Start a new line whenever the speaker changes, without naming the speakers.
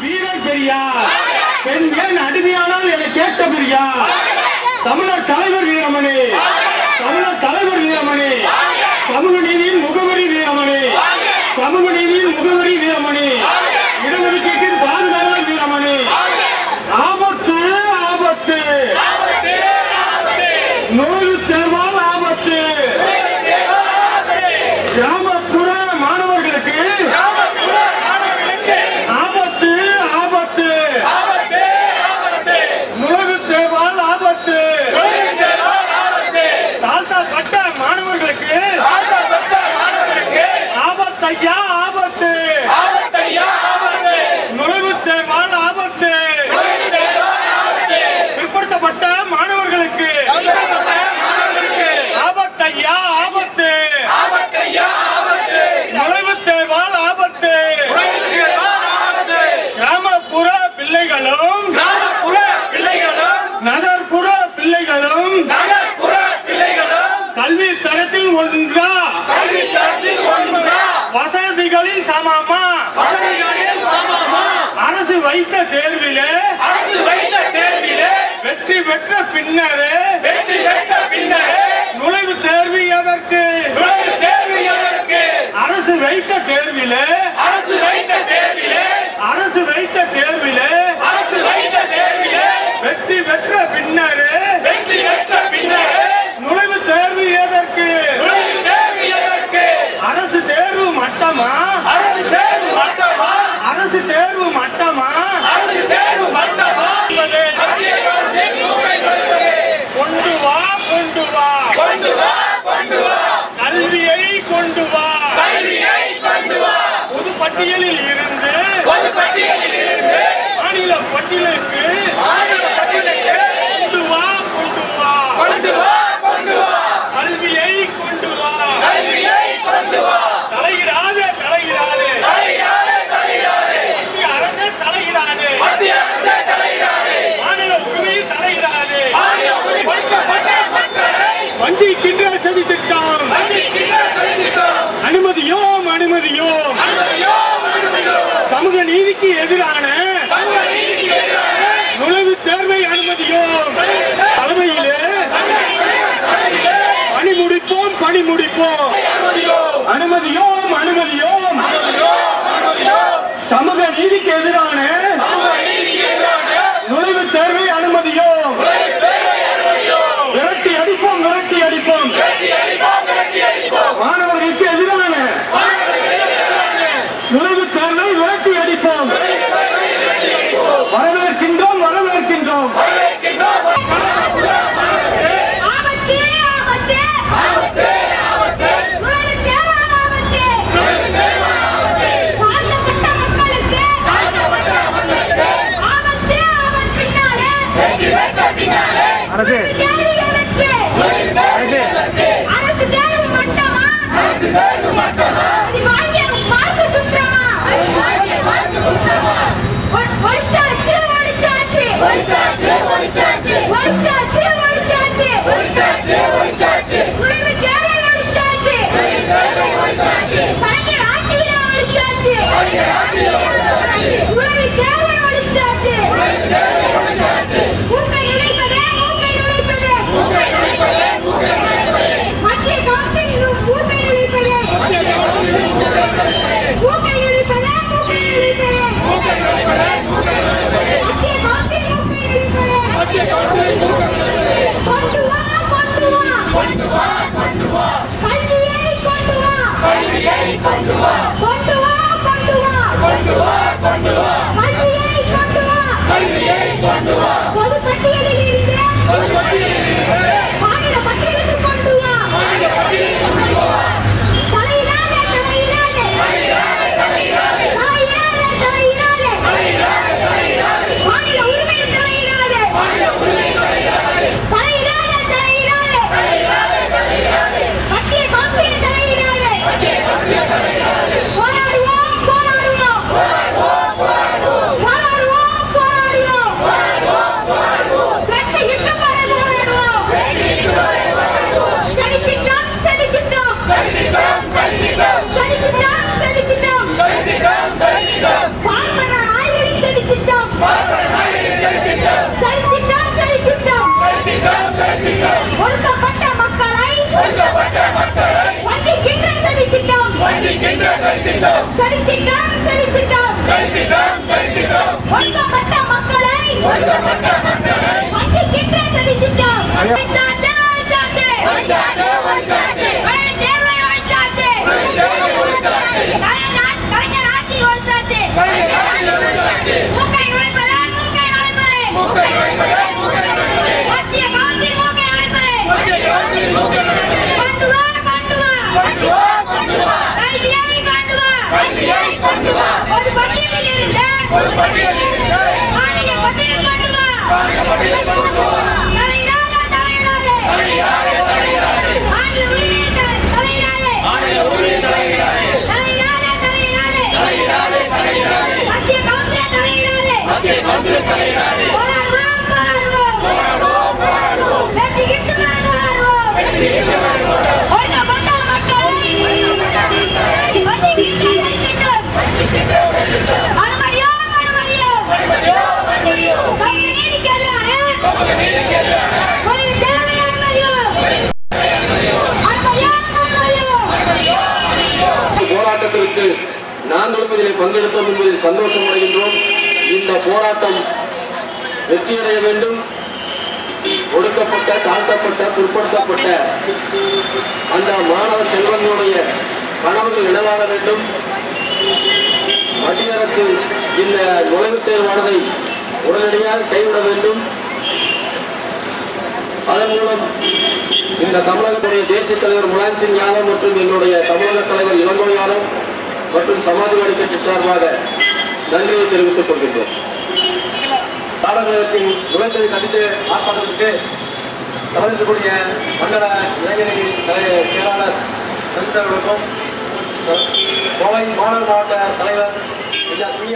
வீரர் பெரியார். பெண்கள் அடிமையானால் என கேட்ட பெரியார். தமிழர் தலைவர் வீரமணி. தமிழர் தலைவர் வீரமணி. சமூக நீதியின் முகவரி வீரமணி. சமூக நீதியின் முகவரி ஐயா ஆபத்து? ஆபத்து? ஐயா ஆபத்து. பிற்படுத்தப்பட்ட மாணவர்களுக்கு. ஆபத்து. ஐயா ஆபத்து. ஆபத்து. ஐயா ஆபத்து ஆபத்து. கிராமப்புற பிள்ளைகளும் கிராமப்புற பிள்ளைகளும் நகர்ப்புற பிள்ளைகளும் நகர்ப்புற பிள்ளைகளும் கல்வி தரத்தில் ஒன்றா சமமா? அரசு வைத்த தேர்விலே அரசு வைத்த தேர்விலே வெற்றி பெற்ற பின்னரே
வெற்றி பெற்ற பின்னரே
நுழைவு தேர்வு எதற்கு
நுழைவு தேர்வு எதற்கு?
அரசு வைத்த தேர்விலே
அரசு வைத்த தேர்விலே
அரசு
வைத்த
தேர்விலே நீதிக்கு எதிரான நுழைவு தேர்வை அனுமதியும். தலைமையிலே பணி முடிப்போம் பணி முடிப்போம் அனுமதியோம் அனுமதியோம். அரசு
Fire,
செலுத்திட்டோம் செலுத்திட்டோம்
செலுத்திட்டோம் செலுத்திட்டோம்
ஒடுக்கப்பட்ட மக்களை
ஒடுக்கப்பட்ட மக்களை
வஞ்சிக்கின்ற ஒழிச்சாச்சு ஒழிச்சாச்சு,
ஒழிச்சாச்சு.
பழைய தேர்வை ஒழிச்சாச்சு
பழைய தேர்வை ஒழிச்சாச்சு.
கலைஞர் ஆட்சி- ஒழிச்சாச்சு
கலைஞர்
¡Vamos, நாங்களும் இதில் பங்கெடுத்தோம் என்பதில் சந்தோஷம் அடைகின்றோம். இந்த போராட்டம் வெற்றியடைய வேண்டும். ஒடுக்கப்பட்ட தாழ்த்தப்பட்ட பிற்படுத்தப்பட்ட அந்த மாணவ செல்வங்களுடைய கனவுகள் நிலவாக வேண்டும். மத்திய அரசு இந்த நுழைவுத் தேர்வானதை உடனடியாக கைவிட வேண்டும். அதன் மூலம் இந்த தமிழகத்துடைய தேசிய தலைவர் முலாயம் சிங் யாதவ் மற்றும் என்னுடைய தமிழக தலைவர் இளங்கோ யாதவ் மற்றும் சமாஜ்வாடி கட்சி சார்பாக நன்றியை தெரிவித்துக் கொள்கின்றோம். பாடநேரத்தின் நுழைத்தலை கண்டித்து ஆர்ப்பாட்டத்திற்கு கலந்துக்கூடிய மண்டல இளைஞரணி தலை- செயலாளர் நண்பர்களுக்கும் கோவை மாநகர் மாவட்ட தலைவர் ஐயா துணி